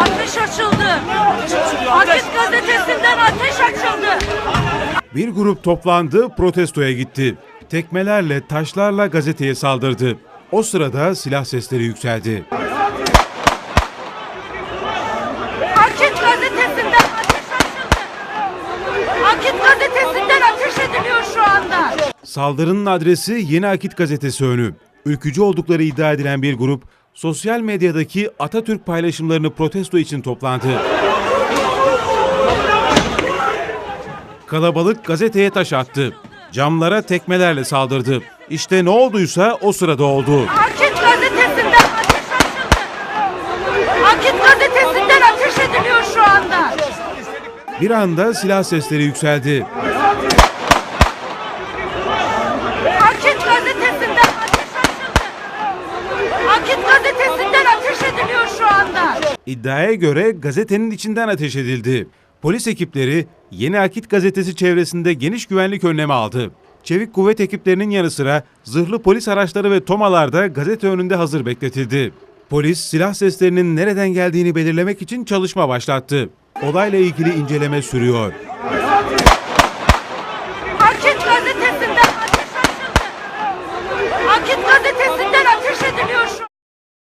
Ateş açıldı. Akit gazetesinden ateş açıldı. Bir grup toplandı, protestoya gitti. Tekmelerle, taşlarla gazeteye saldırdı. O sırada silah sesleri yükseldi. Akit gazetesinden ateş açıldı. Akit gazetesinden ateş ediliyor şu anda. Saldırının adresi Yeni Akit gazetesi önü. Ülkücü oldukları iddia edilen bir grup sosyal medyadaki Atatürk paylaşımlarını protesto için toplandı. Kalabalık gazeteye taş attı. Camlara tekmelerle saldırdı. İşte ne olduysa o sırada oldu. Akit gazetesinden ateş açıldı. Akit gazetesinden ateş ediliyor şu anda. Bir anda silah sesleri yükseldi. Akit gazetesinden ateş açıldı. Akit gazetesinden ateş ediliyor şu anda. İddiaya göre gazetenin içinden ateş edildi. Polis ekipleri Yeni Akit gazetesi çevresinde geniş güvenlik önlemi aldı. Çevik kuvvet ekiplerinin yanı sıra zırhlı polis araçları ve tomalar da gazete önünde hazır bekletildi. Polis silah seslerinin nereden geldiğini belirlemek için çalışma başlattı. Olayla ilgili inceleme sürüyor.